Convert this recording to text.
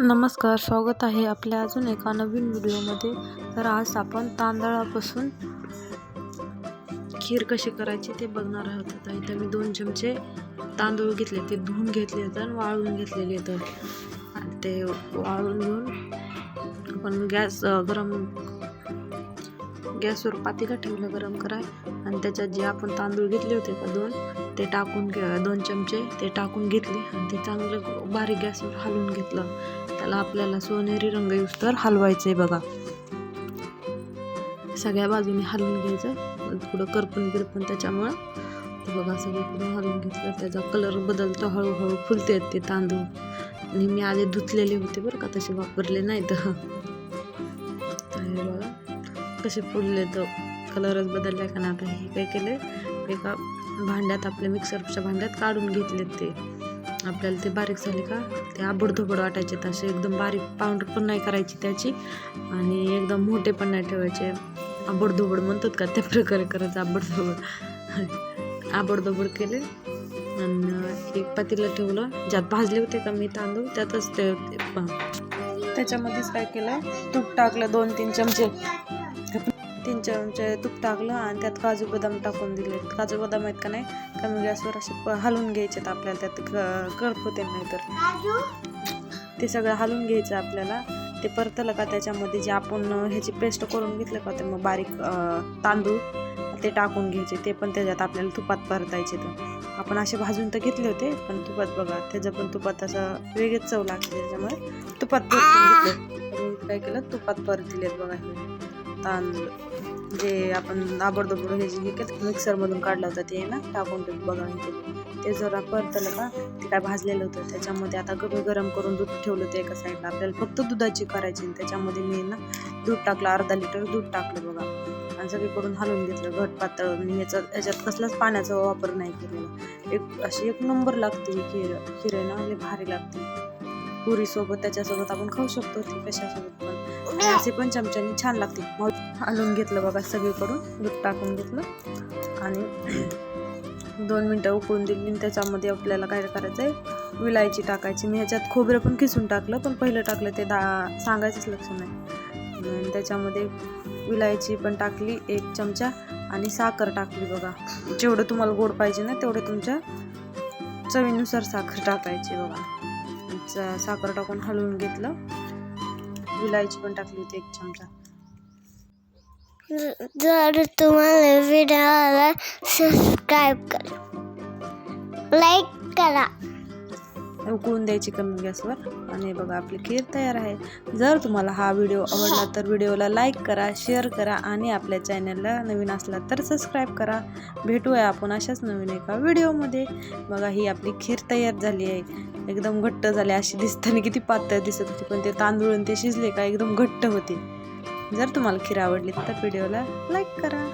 नमस्कार स्वागत आहे आपल्या अजून एका नवीन व्हिडिओमध्ये. तर आज आपण तांदळापासून खीर कशी करायची ते बघणार आहोत. आता इथं मी दोन चमचे तांदूळ घेतले ते धुवून घेतले होते आणि वाळवून घेतलेले आहेत. आणि ते वाळून घेऊन आपण गॅस गरम गॅसवर पातेलं ठेवलं गरम कराय आणि त्याच्यात जे आपण तांदूळ घेतले होते का दोन ते टाकून घे दोन चमचे ते टाकून घेतले आणि ते चांगलं बारीक गॅसवर हलवून घेतलं. त्याला आपल्याला सोनेरी रंग यूज तर हलवायचं आहे बघा. सगळ्या बाजूने हलवून घ्यायचं. पुढं करपून बिरपून त्याच्यामुळं ते बघा सगळीकडून हलवून घेतलं. त्याचा कलर बदलतो हळूहळू फुलते ते तांदूळ. आणि मी आधी धुतलेले होते बरं का तसे वापरले नाही तर बघा कसे फुलले तर कलरच बदलला का ना आता हे काय केले एका भांड्यात आपल्या मिक्सरच्या भांड्यात काढून घेतलेत ते. आपल्याला ते बारीक झाले का ते आबडधोबड वाटायचे तसे. एकदम बारीक पावडर पण नाही करायची त्याची आणि एकदम मोठे पण नाही ठेवायचे. आबडधोबड म्हणतात का त्या प्रकारे करायचं आबडधोबड. आबडधोबड केले आणि एक पातीला ठेवलं. ज्यात भाजले होते का मी तांदूळ त्यातच ते त्याच्यामध्येच काय केलं तूप टाकलं दोन तीन चमचे. तीन चमचे तूप टाकलं आणि त्यात काजू बदाम टाकून दिले काजू बदाम आहेत का नाही? कमी गॅसवर असे प- हलवून घ्यायचे आपल्याला. त्यात क- करपते नाही तर. ते सगळं हलवून घ्यायचं आपल्याला. ते परतलं का त्याच्यामध्ये जे आपण ह्याची पेस्ट करून घेतलं का ते मग बारीक तांदूळ ते टाकून घ्यायचे. ते पण त्याच्यात आपल्याला तुपात परतायचे तर. आपण असे भाजून तर घेतले होते पण तुपात बघा त्याचं पण तुपात असं वेगळीच चव लागते त्याच्यामुळे. तुपात परतून घेतले. काय केलं? तुपात परतिलेत बघा हे. तांदूळ जे आपण आबडदोबड हे जे हे मिक्सरमधून काढलं होतं ते ना टाकून ते बघा हे ते जरा परतलं का ते काय भाजलेलं होतं. त्याच्यामध्ये आता गबे गरम करून दूध ठेवलं होतं एका साईडला आपल्याला फक्त दुधाची करायची त्याच्यामध्ये मी ना दूध टाकलं अर्धा लिटर दूध टाकलं बघा. आणि सगळीकडून हलवून घेतलं घट पातळ. आणि याचा याच्यात कसलाच पाण्याचा वापर नाही केलेला. एक अशी एक नंबर लागते खीर खीर आहे ना भारी लागते. पुरीसोबत त्याच्यासोबत आपण खाऊ शकतो ती कशासोबत पण. असे पण चमच्यानी छान लागते. मग हलवून घेतलं बघा सगळीकडून दूध टाकून घेतलं. आणि दोन मिनटं उकळून दिली आणि त्याच्यामध्ये आपल्याला काय करायचं आहे? विलायची टाकायची. मी ह्याच्यात खोबरं पण किसून टाकलं पण पहिलं टाकलं ते दा सांगायचंच लक्ष नाही. आणि त्याच्यामध्ये विलायची पण टाकली एक चमचा आणि साखर टाकली बघा. जेवढं तुम्हाला गोड पाहिजे ना तेवढं तुमच्या चवीनुसार साखर टाकायची बघा. साखर टाकून हलवून घेतलं. विलायची पण टाकली होती एक चमचा. जर तुम्हाला व्हिडिओला सबस्क्राईब करा लाईक करा. उकळून द्यायची कमी गॅसवर. आणि बघा आपली खीर तयार आहे. जर तुम्हाला हा व्हिडिओ आवडला तर व्हिडिओला लाईक करा शेअर करा आणि आपल्या चॅनलला नवीन असला तर सबस्क्राईब करा. भेटूया आपण अशाच नवीन एका व्हिडिओमध्ये. बघा ही आपली खीर तयार झाली आहे. एकदम घट्ट झाले अशी दिसताना किती पातळ दिसत होती पण ते तांदूळ आणि ते शिजले का एकदम घट्ट होते. जर तुम्हाला खीर आवडली तर व्हिडिओला लाईक करा.